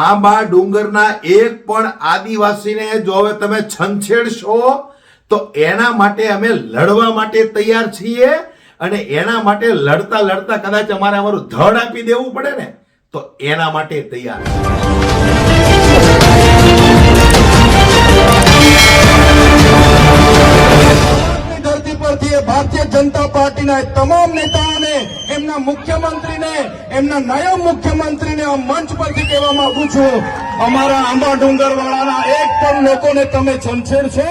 આંબા ડુંગરના એક પણ આદિવાસીને જો હવે તમે છંછેડશો, તો એના માટે અમે લડવા માટે તૈયાર છીએ અને એના માટે લડતા લડતા કદાચ અમારે અમારું ધડ આપી દેવું પડે ને, તો એના માટે તૈયાર જનતા પાર્ટીના તમામ નેતાઓને, એમના મુખ્યમંત્રીને, એમના નાયબ મુખ્યમંત્રીને આ મંચ પરથી કહેવા માંગુ છું. અમારા આંબા ડુંગરવાળાના એક પણ લોકોને તમે છંછેડશો?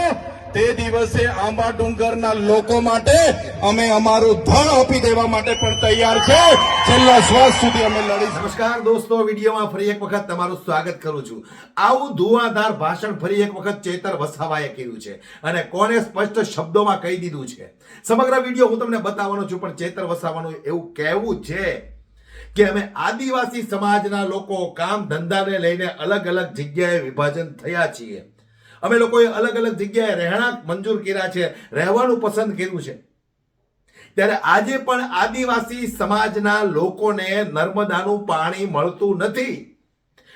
તે દિવસે આંબા ડુંગરના લોકો માટે અમે અમારું ધન આપી દેવા માટે પણ તૈયાર છે. છેલ્લા શ્વાસ સુધી અમે લડીશું નમસ્કાર દોસ્તો, વિડીયોમાં ફરી એક વખત તમારું સ્વાગત કરું છું. આવું ધુઆધાર ભાષણ ફરી એક વખત ચેતર વસાવાએ કર્યું છે અને કોને સ્પષ્ટ શબ્દોમાં કહી દીધું છે? સમગ્ર વીડિયો હું તમને બતાવવાનો છું, પણ ચેતર વસાવાનું એવું કહેવું છે કે અમે આદિવાસી સમાજના લોકો કામ ધંધાને લઈને અલગ અલગ જગ્યાએ વિભાજન થયા છીએ. અમે લોકોએ અલગ અલગ જગ્યાએ રહેણાંક મંજૂર કર્યા છે, રહેવાનું પસંદ કર્યું છે. ત્યારે આજે પણ આદિવાસી સમાજના લોકોને નર્મદાનું પાણી મળતું નથી.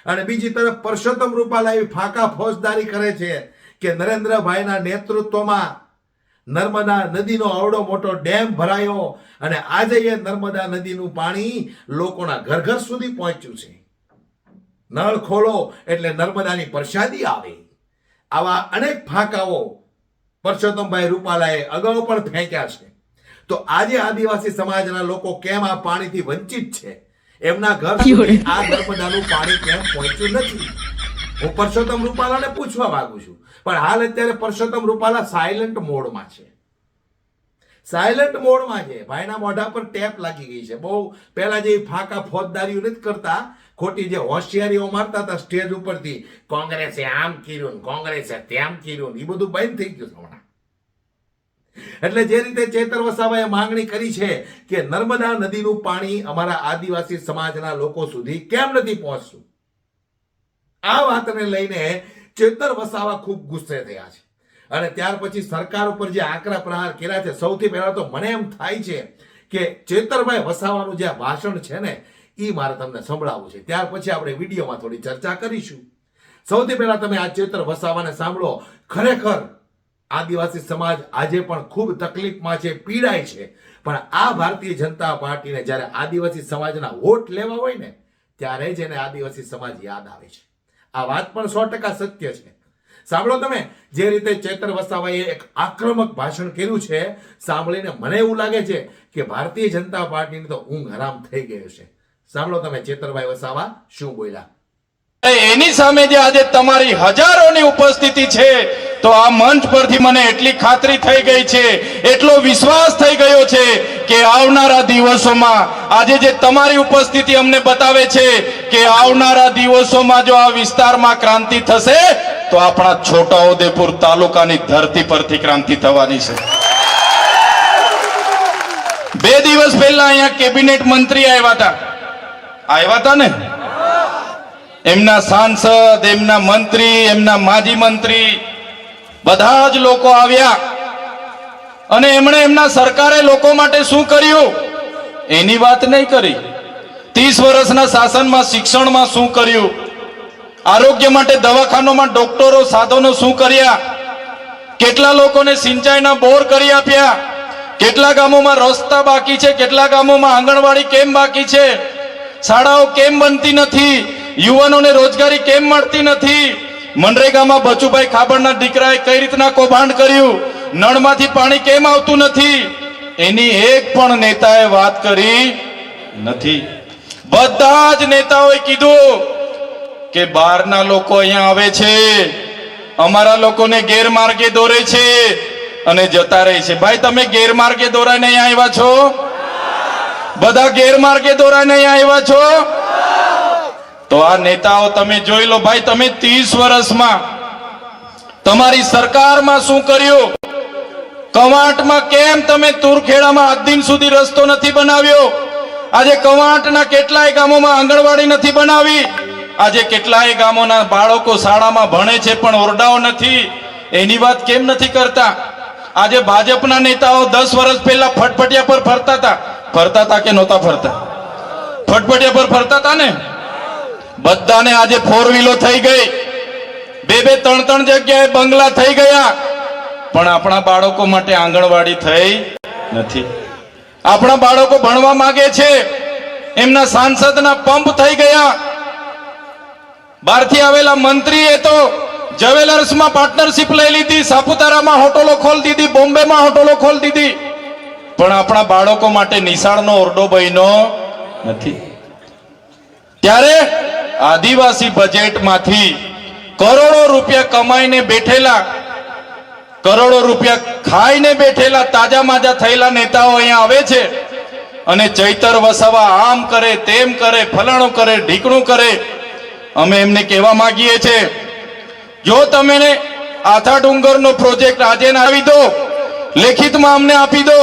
અને બીજી તરફ પરસોત્તમ રૂપાલાએ ફાંકા ફોજદારી કરે છે કે નરેન્દ્રભાઈના નેતૃત્વમાં નર્મદા નદીનો આવડો મોટો ડેમ ભરાયો અને આજે એ નર્મદા નદીનું પાણી લોકોના ઘર ઘર સુધી પહોંચ્યું છે. નળ ખોલો એટલે નર્મદાની પ્રસાદી આવે. આવા અનેક ફાંકાઓ પરસોત્તમભાઈ રૂપાલાએ અગાઉ પણ ફેંક્યા છે. તો આજે આદિવાસી સમાજના લોકો કેમ આ પાણીથી વંચિત છે? એમના ઘર સુધી આ નર્મદાનું પાણી કેમ પહોંચ્યું નથી? હું પરસોત્તમ રૂપાલાને પૂછવા માંગુ છું. પણ હાલ અત્યારે પરસોત્તમ રૂપાલા સાયલન્ટ મોડમાં છે. સાયલન્ટ મોડમાં છે. ભાઈના મોઢા પર ટેપ લાગી ગઈ છે. બહુ પહેલા જે ફાંકા ફોજદારીઓ નથી કરતા. ખોટી જે હોશિયારીઓ મારતા હતા સ્ટેજ ઉપરથી, કોંગ્રેસે આમ કર્યું કોંગ્રેસે તેમ કર્યું એ બધું બંધ થઈ ગયું હમણાં. એટલે જે રીતે ચેતર વસાવાએ માંગણી કરી છે કે નર્મદા નદીનું પાણી અમારા આદિવાસી સમાજના લોકો સુધી કેમ નથી પહોંચતું? આ વાતને લઈને ચેતર વસાવા ખૂબ ગુસ્સે થયા છે. અને ત્યાર પછી સરકાર ઉપર જે આકરા પ્રહાર કર્યા છે, સૌથી પહેલા તો મને એમ થાય છે કે ચેતરભાઈ વસાવાનું જે ભાષણ છે ને એ મારે તમને સંભળાવવું છે. ત્યાર પછી આપણે વિડીયોમાં થોડી ચર્ચા કરીશું. સૌથી પહેલા તમે આ ચેતર વસાવાને સાંભળો. ખરેખર આદિવાસી સમાજ આજે પણ ખૂબ તકલીફમાં છે, પીડાય છે. પણ આ ભારતીય જનતા પાર્ટીને જ્યારે આદિવાસી સમાજના વોટ લેવા હોય ને, ત્યારે જ એને આદિવાસી સમાજ યાદ આવે છે. આ વાત પણ સો ટકા સત્ય છે. સાંભળો તમે, જે રીતે ચેતર વસાવાએ એક આક્રમક ભાષણ કર્યું છે, સાંભળીને મને એવું લાગે છે કે ભારતીય જનતા પાર્ટીની તો ઊંઘ હરામ થઈ ગઈ છે સાંભળો તમે, ચેતરભાઈ વસાવા શું બોલ્યા? એની સામે જે આજે તમારી હજારોની ઉપસ્થિતિ છે, તો આ મંચ પરથી મને એટલી ખાતરી થઈ ગઈ છે, એટલો વિશ્વાસ થઈ ગયો છે કે આવનારા દિવસોમાં આજે જે તમારી ઉપસ્થિતિ અમને બતાવે છે કે આવનારા દિવસોમાં જો આ વિસ્તારમાં ક્રાંતિ થશે તો આપણા છોટાઉદેપુર તાલુકાની ધરતી પરથી ક્રાંતિ થવાની છે. બે દિવસ પહેલા અહીંયા કેબિનેટ મંત્રી આવ્યા હતા. આવ્યા હતા ને? એમના સાંસદ, એમના મંત્રી, એમના માજી મંત્રી બધા જ લોકો આવ્યા. અને એમણે એમના સરકારે લોકો માટે શું કર્યું? એની વાત નહીં કરી. ત્રીસ વર્ષના શાસનમાં, શિક્ષણમાં શું કર્યું? આરોગ્ય માટે દવાખાનોમાં ડોક્ટરો, સાધનો શું કર્યા? કેટલા લોકોને સિંચાઈના બોર કરી આપ્યા? કેટલા ગામોમાં રસ્તા બાકી છે? કેટલા ગામોમાં આંગણવાડી કેમ બાકી છે? શાળાઓ કેમ બનતી નથી? યુવાનોને રોજગારી કેમ મળતી નથી? મનરેગામાં બચુભાઈ ખાબડના દીકરાએ કઈ રીતના કૌભાંડ કર્યું? નળમાંથી પાણી કેમ આવતું નથી? એની એક પણ નેતાએ વાત કરી નથી. બધા જ નેતાઓએ કીધું કે બહારના લોકો અહીંયા આવે છે. અમારા લોકોને ગેરમાર્ગે દોરે છે અને જતા રહે છે. ભાઈ, તમે ગેરમાર્ગે દોરાય અહીંયા આવ્યા છો? બધા ગેરમાર્ગે દોરાય અહીંયા આવ્યા છો? તો આ નેતાઓ તમે જોઈ લો ભાઈ, તમે ત્રીસ વર્ષમાં તમારી સરકારમાં શું કર્યું? કવાંટમાં કેમ તમે તુરખેડામાં આજ દિન સુધી રસ્તો નથી બનાવ્યો? આજે કવાંટના કેટલાય ગામોમાં આંગણવાડી નથી બનાવી? આજે કેટલાય ગામોના બાળકો શાળામાં ભણે છે પણ ઓરડાઓ નથી. એની વાત કેમ નથી કરતા? આજે ભાજપના નેતાઓ દસ વર્ષ પહેલા ફટફટિયા પર ફરતા હતા. ફરતા હતા કે નહોતા ફરતા? ફટફટિયા પર ફરતા હતા ને? બધાને આજે ફોર વ્હીલો થઈ ગઈ. બે બે, ત્રણ ત્રણ જગ્યાએ બંગલા થઈ ગયા. પણ આપણા બાળકો માટે આંગણવાડી થઈ નથી. આપણા બાળકો ભણવા માંગે છે. એમના સાંસદના પંપ થઈ ગયા. બહારથી આવેલા મંત્રીએ તો જવેલર્સમાં પાર્ટનરશિપ લઈ લીધી, સાપુતારામાં હોટલો ખોલી દીધી, બોમ્બેમાં હોટલો ખોલી દીધી. પણ આપણા બાળકો માટે નિશાળનો ઓરડો બન્યો નથી. ત્યારે આદિવાસી બજેટમાંથી કરોડો રૂપિયા કમાઈને બેઠેલા, કરોડો રૂપિયા ખાઈને બેઠેલા, તાજા માજા થયેલા નેતાઓ અહીંયા આવે છે અને ચૈતર વસાવા આમ કરે, તેમ કરે, ફલાણું કરે, ઢીકણું કરે અમે એમને કહેવા માંગીએ છીએ, જો તમે આથા ડુંગરનો પ્રોજેક્ટ આજે આવી દો, લેખિતમાં અમને આપી દો,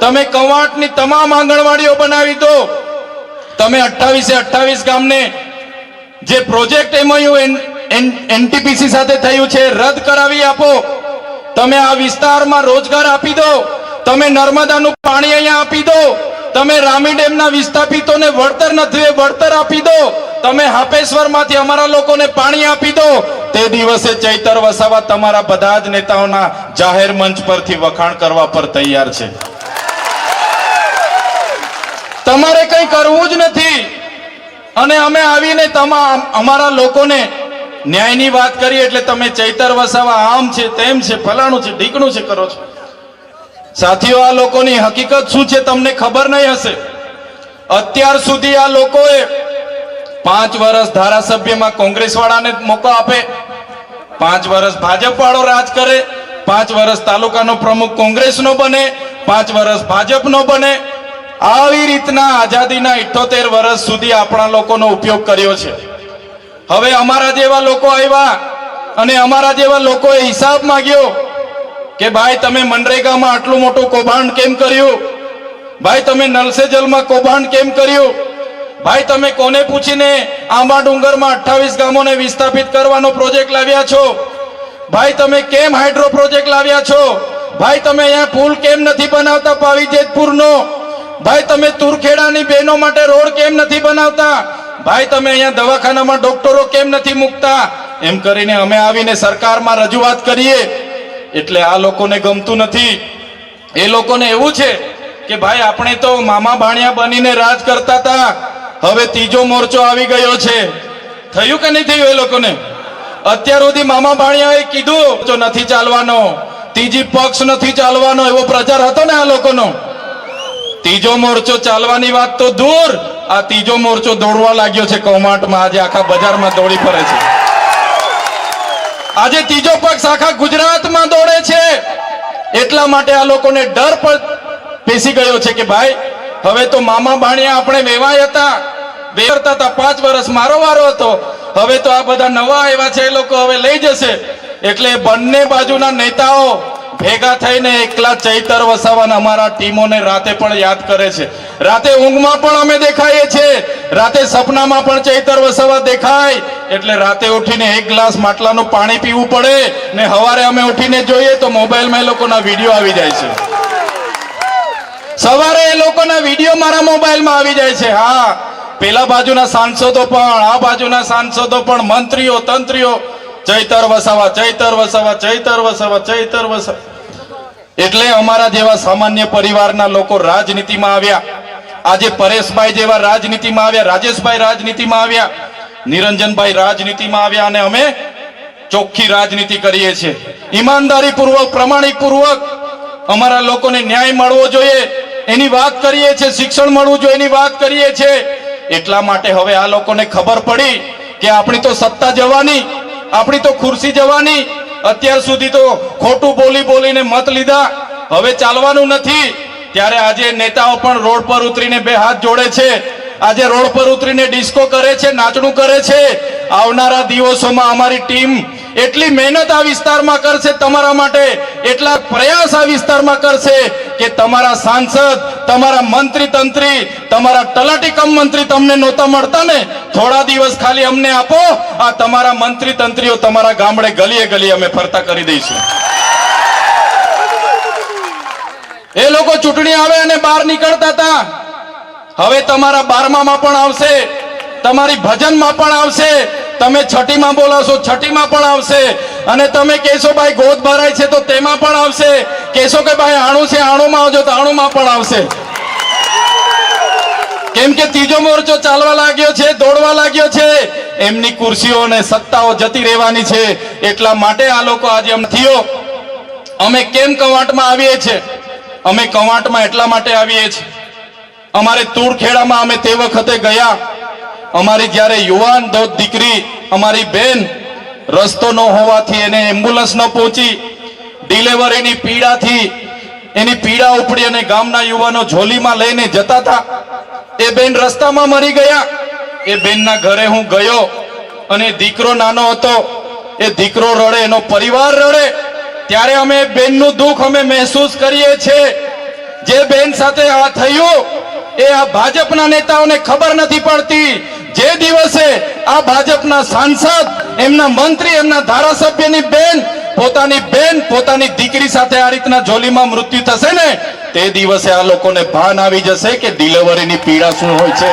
તમે કવાંટની તમામ આંગણવાડીઓ બનાવી દો, તમે અઠ્ઠાવીસે અઠ્ઠાવીસ ગામને જે પ્રોજેક્ટ એમઓયુ એનટીપીસી સાથે થયું છે, રદ કરાવી આપો. તમે આ વિસ્તારમાં રોજગાર આપી દો. તમે નર્મદાનું પાણી અહીંયા આપી દો. તમે રામી ડેમના વિસ્થાપિતોને વળતર નથી વળતર આપી દો. તમે હાપેશ્વરમાંથી અમારા લોકોને પાણી આપી દો. તે દિવસે ચૈતર વસાવા તમારા બધા જ નેતાઓના જાહેર મંચ પરથી વખાણ કરવા પર તૈયાર છે. તમારે કંઈ કરવું જ નથી. અને અમે આવીને તમામ અમારા લોકોને ન્યાયની વાત કરીએ એટલે તમે ચૈતર વસાવા આમ છે, તેમ છે, ફલાણું છે, ઢીકણું છે કરો છો. સાથીઓ, આ લોકોની હકીકત શું છે તમને ખબર નહીં હશે? અત્યાર સુધી આ લોકોએ પાંચ વર્ષ ધારાસભ્યમાં કોંગ્રેસ વાળાને મોકો આપે, પાંચ વર્ષ ભાજપ વાળો રાજ કરે, પાંચ વર્ષ તાલુકાનો પ્રમુખ કોંગ્રેસનો બને, પાંચ વર્ષ ભાજપનો બને. આવી રીતના આઝાદીના ઇઠ્ઠોતેર વર્ષ સુધી આપણા લોકોનો ઉપયોગ કર્યો છે. હવે અમારા જેવા લોકો આવ્યા અને અમારા જેવા લોકોએ હિસાબ માંગ્યો કે ભાઈ, તમે મનરેગામાં આટલું મોટું કૌભાંડ કેમ કર્યું? ભાઈ, તમે નલસે જલમાં કૌભાંડ કેમ કર્યું? ભાઈ, તમે કોને પૂછીને આંબા ડુંગરમાં અઠ્ઠાવીસ ગામોને વિસ્થાપિત કરવાનો પ્રોજેક્ટ લાવ્યા છો? ભાઈ, તમે કેમ હાઇડ્રો પ્રોજેક્ટ લાવ્યા છો? ભાઈ, તમે અહીંયા પુલ કેમ નથી બનાવતા પાવી જેતપુરનો ભાઈ, તમે તુરખેડાની બહેનો માટે રોડ કેમ નથી બનાવતા? ભાઈ, તમે અહીંયા દવાખાનામાં ડોક્ટરો કેમ નથી મૂકતા? એમ કરીને અમે આવીને સરકારમાં રજૂઆત કરીએ. એટલે આ લોકોને ગમતું નથી. એ લોકોને એવું છે કે ભાઈ, આપણે તો મામા ભાણિયા બનીને રાજ કરતા હતા હવે ત્રીજો મોરચો આવી ગયો છે. થયું કે નહીં થયું એ લોકોને? અત્યાર સુધી મામા ભાણિયાએ કીધું, જો નથી ચાલવાનો. ત્રીજી પક્ષ નથી ચાલવાનો. એવો પ્રચાર હતો ને આ લોકોનો. ત્રીજો મોરચો ચાલવાની વાત તો દૂર. આ ત્રીજો મોરચો દોડવા લાગ્યો છે કૌમાટમાં. આજે આખા બજારમાં દોડી ફરે છે. આજે ત્રીજો પક્ષ આખા ગુજરાતમાં દોડે છે. એટલા માટે આ લોકોને ડર પણ બેસી ગયો છે કે ભાઈ, હવે તો મામા બાણિયા આપણે વેવાય હતા. વેરતા હતા, પાંચ વર્ષ મારો વારો હતો. હવે તો આ બધા નવા આવ્યા છે, એ લોકો હવે લઈ જશે. એટલે બંને બાજુના નેતાઓ ભેગા થઈને એકલા ચૈતર વસાવાના અમારા ટીમોને રાતે પણ યાદ કરે છે. રાતે ઊંઘમાં પણ અમે દેખાઈએ છીએ. રાતે સપનામાં પણ ચૈતર વસાવા દેખાય. એટલે રાતે ઉઠીને એક ગ્લાસ માટલાનું પાણી પીવું પડે ને સવારે અમે ઉઠીને જોઈએ તો મોબાઈલમાં એ લોકોના વીડિયો આવી જાય છે. સવારે એ લોકોના વીડિયો મારા મોબાઈલમાં આવી જાય છે. હા, પેલા બાજુના સાંસદો પણ, આ બાજુના સાંસદો પણ, મંત્રીઓ, તંત્રીઓ, ચૈતર વસાવા ચૈતર વસાવા ચૈતર વસાવા ચૈતર વસાવા. એટલે અમારા જેવા સામાન્ય પરિવારના લોકો રાજનીતિમાં આવ્યા. આજે પરેશભાઈ જેવા રાજનીતિમાં આવ્યા, રાજેશભાઈ રાજનીતિમાં આવ્યા, નિરંજનભાઈ રાજનીતિમાં આવ્યા અને અમે ચોખ્ખી રાજનીતિ કરીએ છીએ. ઈમાનદારી પૂર્વક પ્રમાણિક પૂર્વક અમારા લોકોને ન્યાય મળવો જોઈએ, એની વાત કરીએ છીએ, શિક્ષણ મળવું જોઈએ એની વાત કરીએ છીએ. એટલા માટે હવે આ લોકોને ખબર પડી કે આપણી તો સત્તા જવાની, આપણી તો ખુરશી જવાની. અત્યાર સુધી તો ખોટું બોલી બોલીને મત લીધા. હવે ચાલવાનું નથી. ત્યારે આજે નેતાઓ પણ રોડ પર ઉતરીને બે હાથ જોડે છે. આજે રોડ પર ઉતરીને ડિસ્કો કરે છે, નાચણું કરે છે. આવનારા દિવસોમાં અમારી ટીમ એટલી મહેનત આ વિસ્તારમાં કરશે, તમારા માટે એટલા પ્રયાસ આ વિસ્તારમાં કરશે કે તમારા સાંસદ, તમારા મંત્રી તંત્રી તમારા તલાટી કમ મંત્રી તમને નહોતા મળતા ને? થોડા દિવસ ખાલી અમને આપો, આ તમારા મંત્રી તંત્રીઓ તમારા ગામડે ગલીએ ગલીએ અમે ફરતા કરી દઈશું. એ લોકો ચૂંટણી આવે અને બહાર નીકળતા હતા. હવે તમારા બારમામાં પણ આવશે. તમારી ભજનમાં પણ આવશે. તમે છઠ્ઠીમાં બોલાવશો, છઠ્ઠીમાં પણ આવશે. અને તમે કહેશો, ભાઈ, ગોદ ભરાય છે તો તેમાં પણ આવશે. કહેશો કે, ભાઈ, આણું છે, આણુમાં આવજો તો આણુંમાં પણ આવશે. કેમ કે ત્રીજો મોરચો ચાલવા લાગ્યો છે, દોડવા લાગ્યો છે. એમની કુર્સીઓ અને સત્તાઓ જતી રહેવાની છે. એટલા માટે આ લોકો આજે એમ થયો. અમે કેમ કવાંટમાં આવીએ છીએ? અમે કવાંટમાં એટલા માટે આવીએ છીએ. અમારે તુરખેડામાં અમે તે વખતે ગયા. અમારી જ્યારે યુવાન દોત દીકરી, અમારી બેન રસ્તો ન હોવાથી એને એમ્બ્યુલન્સ ન પહોંચી, ડિલેવરીની પીડાથી એની પીડા ઉપડી અને ગામના યુવાનો ઝોલીમાં લઈને જતા હતા. એ બેન રસ્તામાં મરી ગયા. એ બેનના ઘરે હું ગયો અને દીકરો નાનો હતો. એ દીકરો રડે, એનો પરિવાર રડે. ત્યારે અમે બેનનું દુઃખ અમે મહેસૂસ કરીએ છીએ. જે બેન સાથે આ થયું, એ આ ભાજપના નેતાઓને ખબર નથી પડતી. જે દિવસે આ ભાજપના સાંસદ, એમના મંત્રી, એમના ધારાસભ્યની બેન, પોતાની બેન, પોતાની દીકરી સાથે આ રીતના જોલીમાં મૃત્યુ થશે ને, તે દિવસે આ લોકોને ભાન આવી જશે કે ડિલિવરીની પીડા શું હોય છે?